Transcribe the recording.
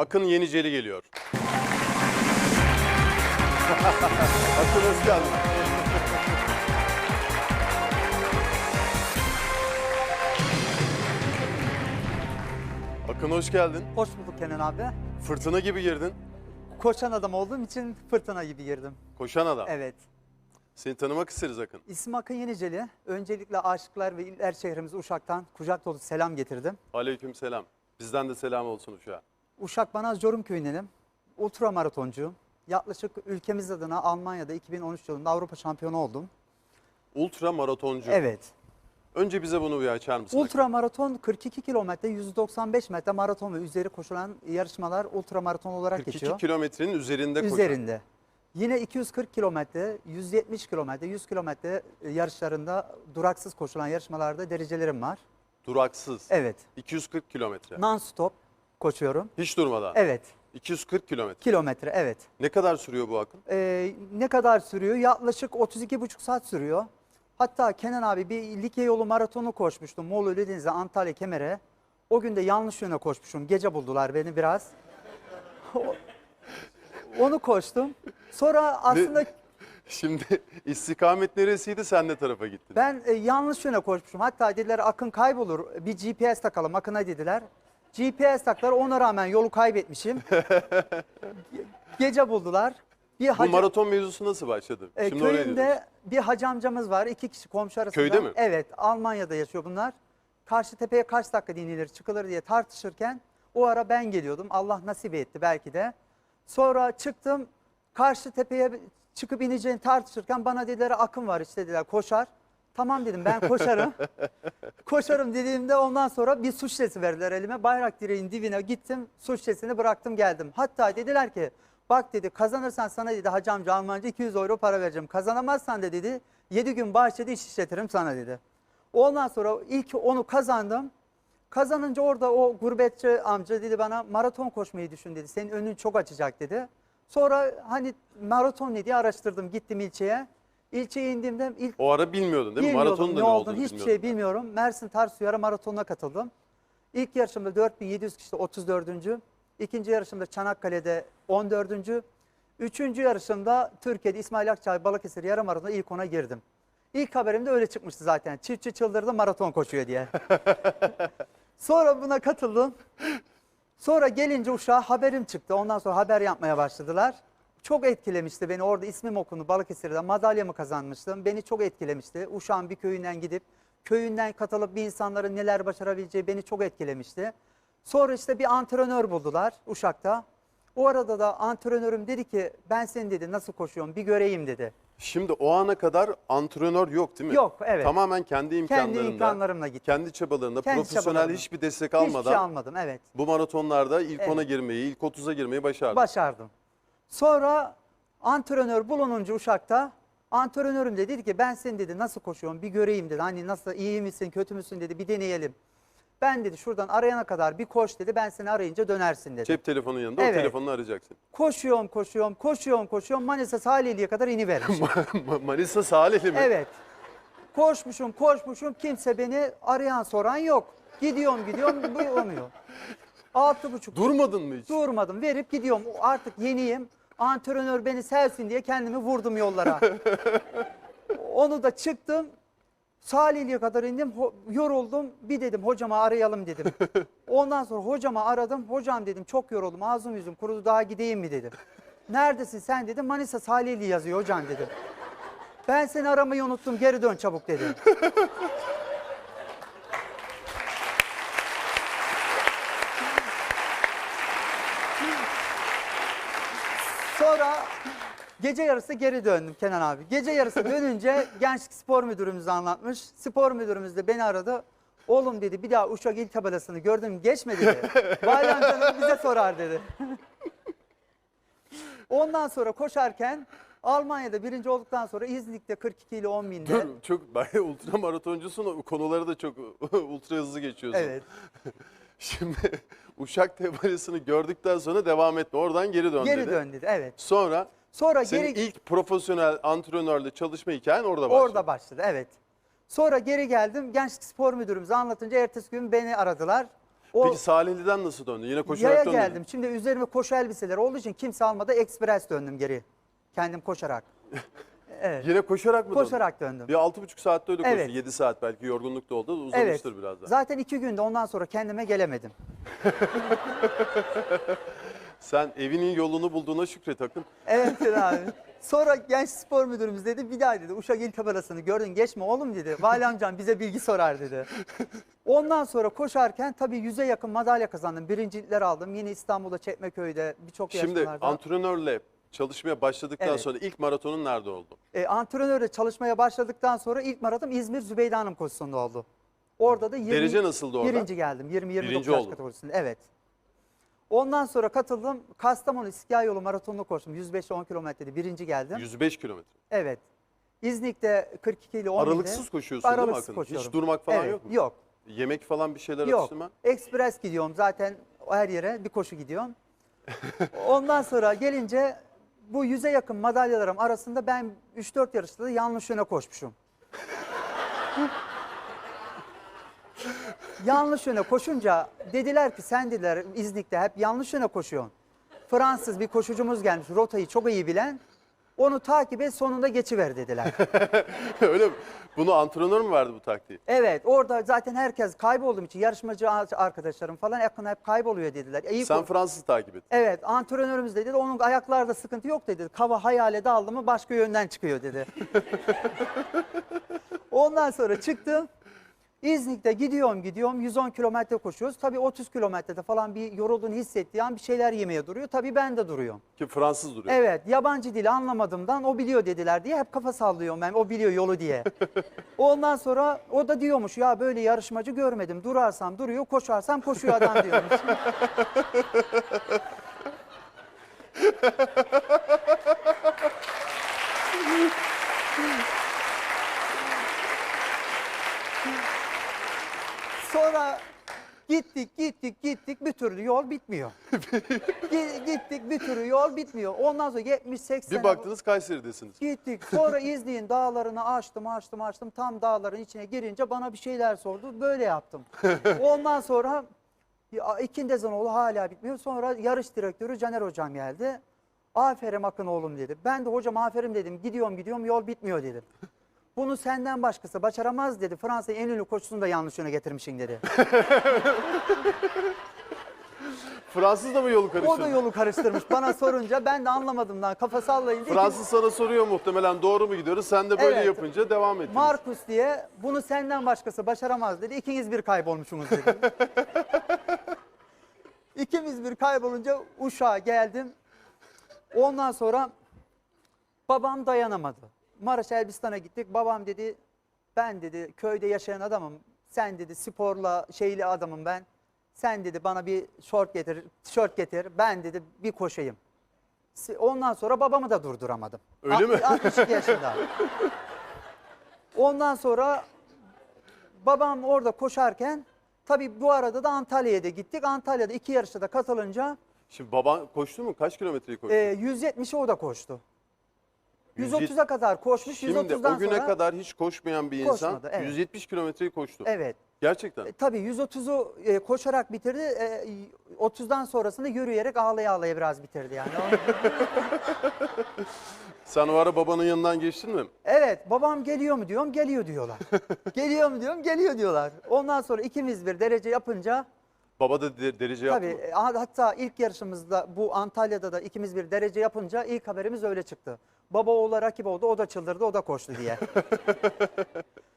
Akın Yeniceli geliyor. Akın hoş geldin. Akın hoş geldin. Hoş bulduk Kenan abi. Fırtına gibi girdin. Koşan adam olduğum için fırtına gibi girdim. Koşan adam. Evet. Seni tanımak isteriz Akın. İsmim Akın Yeniceli. Öncelikle Aşıklar ve İller şehrimiz Uşak'tan kucak dolu selam getirdim. Aleyküm selam. Bizden de selam olsun uşağa. Uşak Banaz Corum köyündenim. Ultra maratoncuyum. Yaklaşık ülkemiz adına Almanya'da 2013 yılında Avrupa şampiyonu oldum. Ultra maratoncu. Evet. Önce bize bunu bir açar mısın? Ultra maraton 42 kilometre, 195 metre maraton ve üzeri koşulan yarışmalar ultra maraton olarak 42 geçiyor. kilometrenin üzerinde koşan. Üzerinde. Yine 240 kilometre, 170 kilometre, 100 kilometre yarışlarında duraksız koşulan yarışmalarda derecelerim var. Duraksız. Evet. 240 kilometre. Non-stop koşuyorum. Hiç durmadan. Evet. 240 kilometre. Kilometre evet. Ne kadar sürüyor bu Akın? Ee, ne kadar sürüyor? Yaklaşık 32,5 saat sürüyor. Hatta Kenan abi bir Likya yolu maratonu koşmuştum. Muğla Ölüdeniz'e Antalya Kemer'e. O gün de yanlış yöne koşmuşum. Gece buldular beni biraz. Onu koştum. Sonra aslında Şimdi istikamet neresiydi sen ne tarafa gittin? Ben e, yanlış yöne koşmuşum. Hatta dediler akın kaybolur. Bir GPS takalım akına dediler. GPS taktılar ona rağmen yolu kaybetmişim. Ge- Gece buldular. Bir Bu hacı, maraton mevzusu nasıl başladı? e, Şimdi oraya gidiyoruz. köyümde bir hacı amcamız var. iki kişi komşu arasında. Köyde mi? Evet Almanya'da yaşıyor bunlar. Karşı tepeye kaç dakika dinilir çıkılır diye tartışırken o ara ben geliyordum. Allah nasip etti belki de. Sonra çıktım karşı tepeye çıkıp ineceğini tartışırken bana dediler akım var işte dediler koşar. Tamam dedim ben koşarım. koşarım dediğimde ondan sonra bir su şişesi verdiler elime. Bayrak direğin dibine gittim su şişesini bıraktım geldim. Hatta dediler ki bak dedi kazanırsan sana dedi hacı amca Almanca 200 euro para vereceğim. Kazanamazsan da dedi 7 gün bahçede iş işletirim sana dedi. Ondan sonra ilk onu kazandım. Kazanınca orada o gurbetçi amca dedi bana maraton koşmayı düşün dedi. Senin önün çok açacak dedi. Sonra hani maraton ne diye araştırdım gittim ilçeye. İlçeye indiğimde ilk O ara bilmiyordun değil mi? bilmiyordum Maratonun da ne olduğunu hiçbir bilmiyordun. şey bilmiyorum. Mersin Tarsus Yara Maratonu'na katıldım. İlk yarışımda 4700 kişide 34. İkinci yarışımda Çanakkale'de 14. Üçüncü yarışımda Türkiye'de İsmail Akçay Balıkesir Yarım Maratonu'na ilk ona girdim. İlk haberim de öyle çıkmıştı zaten. Çiftçi çıldırdı maraton koşuyor diye. Sonra buna katıldım. Sonra gelince uşağa haberim çıktı. Ondan sonra haber yapmaya başladılar. Çok etkilemişti beni. Orada ismim okundu Balıkesir'de. Madalyamı kazanmıştım. Beni çok etkilemişti. Uşağın bir köyünden gidip köyünden katılıp bir insanların neler başarabileceği beni çok etkilemişti. Sonra işte bir antrenör buldular Uşak'ta. O arada da antrenörüm dedi ki ben seni dedi nasıl koşuyorum bir göreyim dedi. Şimdi o ana kadar antrenör yok değil mi? Yok, evet. Tamamen kendi imkanlarında. imkanlarımla gittim. Kendi çabalarında, Kendi profesyonel çabalarımla. hiçbir destek Hiçbir almadan şey almadım evet. bu maratonlarda ilk Evet. 10'a girmeyi, ilk 30'a girmeyi başardın. Başardım. Sonra antrenör bulununca Uşak'ta antrenörüm de dedi ki ben seni dedi nasıl koşuyorum bir göreyim dedi. Hani nasıl iyi misin kötü müsün dedi bir deneyelim. Ben dedi şuradan arayana kadar bir koş dedi ben seni arayınca dönersin dedi. Cep telefonun yanında o Evet. telefonunu arayacaksın. Koşuyorum koşuyorum koşuyorum koşuyorum Manisa Salihli'ye kadar inivermişim. Manisa Salihli mi? evet. Koşmuşum koşmuşum kimse beni arayan soran yok. Gidiyorum gidiyorum bu olmuyor. Altı buçuk Durmadın mı hiç? Durmadım verip gidiyorum. Artık yeniyim. Antrenör beni sevsin diye kendimi vurdum yollara. Onu da çıktım. Salihli'ye kadar indim. Yoruldum. Bir dedim hocama arayalım dedim. Ondan sonra hocama aradım. Hocam dedim çok yoruldum. Ağzım yüzüm kurudu daha gideyim mi dedim. Neredesin sen dedim. Manisa Salihli yazıyor hocam dedim. Ben seni aramayı unuttum. Geri dön çabuk dedi. Sonra gece yarısı geri döndüm Kenan abi. Gece yarısı dönünce gençlik spor müdürümüz anlatmış. Spor müdürümüz de beni aradı. Oğlum dedi bir daha Uşak il tabelasını gördüm geçme dedi. Vali amcanız bize sorar dedi. Ondan sonra koşarken Almanya'da birinci olduktan sonra İznik'te 42 ile 10 binde. Dur, çok bayağı ultra maratoncusun. o Konuları da çok ultra hızlı geçiyorsun. Evet. Şimdi Uşak Tebalesi'ni gördükten sonra devam etme. Oradan geri dön Geri dedi. dön dedi. Evet. Sonra Sonra senin geri ilk profesyonel antrenörle çalışma hikayen orada başladı. Orada başladı evet. Sonra geri geldim. Gençlik Spor Müdürümüze anlatınca ertesi gün beni aradılar. O Peki Salihli'den nasıl döndün? Yine koşarak yaya döndün. mü? geldim. Şimdi üzerime koşu elbiseleri olduğu için kimse almadı. Ekspres döndüm geri. Kendim koşarak. Evet. Yine koşarak mı? Koşarak döndüm. Bir altı buçuk saatte öyle koştun. Evet. 7 saat belki yorgunluk da oldu. Uzamıştır biraz daha. Zaten iki günde ondan sonra kendime gelemedim. Sen evinin yolunu bulduğuna şükret Akın. Evet abi. Sonra genç spor müdürümüz dedi bir daha dedi Uşak il tabelasını gördün geçme oğlum dedi. Vali amcam bize bilgi sorar dedi. Ondan sonra koşarken tabii yüze yakın madalya kazandım. Birincilikler aldım. Yine İstanbul'da Çekmeköy'de birçok Şimdi yarışmalarda. antrenörle çalışmaya başladıktan Evet. sonra ilk maratonun nerede oldu? E, antrenörle çalışmaya başladıktan sonra ilk maraton İzmir Zübeyde Hanım koşusunda oldu. Orada da 20, Derece nasıldı orada? Birinci geldim. 20-29 Birinci yaş oldun. kategorisinde. Evet. Ondan sonra katıldım. Kastamonu İstiklal Yolu maratonunu koştum. 105 10 kilometrede birinci geldim. 105 kilometre. Evet. İznik'te 42 ile 10 Aralıksız koşuyorsun değil mi Aralıksız Akın? koşuyorum. Hiç durmak falan Evet, yok mu? Yok. Yemek falan bir şeyler Yok. atıştırma? Ekspres gidiyorum zaten her yere bir koşu gidiyorum. Ondan sonra gelince bu yüze yakın madalyalarım arasında ben 3-4 yarışta da yanlış yöne koşmuşum. yanlış yöne koşunca dediler ki sen dediler İznik'te hep yanlış yöne koşuyorsun. Fransız bir koşucumuz gelmiş rotayı çok iyi bilen. Onu takip et sonunda geçiver dediler. Öyle mi? Bunu antrenör mü verdi bu taktiği? Evet orada zaten herkes kaybolduğum için yarışmacı arkadaşlarım falan yakın hep kayboluyor dediler. İyi Sen Fransız takip et. Evet antrenörümüz de dedi onun ayaklarda sıkıntı yok dedi. Kava hayale daldı mı başka yönden çıkıyor dedi. Ondan sonra çıktım. İznik'te gidiyorum gidiyorum 110 kilometre koşuyoruz. Tabii 30 kilometrede falan bir yorulduğunu hissettiği an bir şeyler yemeye duruyor. Tabii ben de duruyorum. Ki Fransız duruyor. Evet yabancı dili anlamadığımdan o biliyor dediler diye hep kafa sallıyorum ben o biliyor yolu diye. Ondan sonra o da diyormuş ya böyle yarışmacı görmedim durarsam duruyor koşarsam koşuyor adam diyormuş. Sonra gittik gittik gittik bir türlü yol bitmiyor. Gi- gittik bir türlü yol bitmiyor. Ondan sonra 70-80 Bir baktınız Kayseri'desiniz. gittik. Sonra İznik'in dağlarını açtım açtım açtım. Tam dağların içine girince bana bir şeyler sordu. Böyle yaptım. Ondan sonra ya, ikindi Ezanoğlu hala bitmiyor. Sonra yarış direktörü Caner hocam geldi. Aferin Akın oğlum dedi. Ben de hocam aferin dedim. Gidiyorum gidiyorum yol bitmiyor dedim. Bunu senden başkası başaramaz dedi. Fransa'nın en ünlü koşusunu da yanlış yöne getirmişsin dedi. Fransız da mı yolu karıştırdı? O da yolu karıştırmış. Bana sorunca ben de anlamadım lan. Kafa sallayınca. Fransız sana soruyor muhtemelen doğru mu gidiyoruz? Sen de böyle Evet. yapınca devam ettiniz. Markus diye bunu senden başkası başaramaz dedi. İkiniz bir kaybolmuşsunuz dedi. İkimiz bir kaybolunca Uşak'a geldim. Ondan sonra babam dayanamadı. Maraş Elbistan'a gittik. Babam dedi ben dedi köyde yaşayan adamım. Sen dedi sporla şeyli adamım ben. Sen dedi bana bir şort getir, tişört getir. Ben dedi bir koşayım. Ondan sonra babamı da durduramadım. Öyle mi? 62 yaşında. Ondan sonra babam orada koşarken tabii bu arada da Antalya'ya da gittik. Antalya'da iki yarışta da katılınca Şimdi baban koştu mu? Kaç kilometreyi koştu? e, 170'i o da koştu. 170 130'a kadar koşmuş. Şimdi 130'dan o güne sonra kadar hiç koşmayan bir insan Koşmadı, evet. 170 kilometreyi koştu. evet. Gerçekten. E, tabii 130'u e, koşarak bitirdi. E, 30'dan sonrasında yürüyerek ağlaya ağlaya biraz bitirdi yani. Sen o ara babanın yanından geçtin mi? Evet babam geliyor mu diyorum geliyor diyorlar. geliyor mu diyorum geliyor diyorlar. Ondan sonra ikimiz bir derece yapınca Baba da de- derece yaptı tabii mı? e, hatta ilk yarışımızda bu Antalya'da da ikimiz bir derece yapınca ilk haberimiz öyle çıktı. Baba oğula rakip oldu o da çıldırdı o da koştu diye.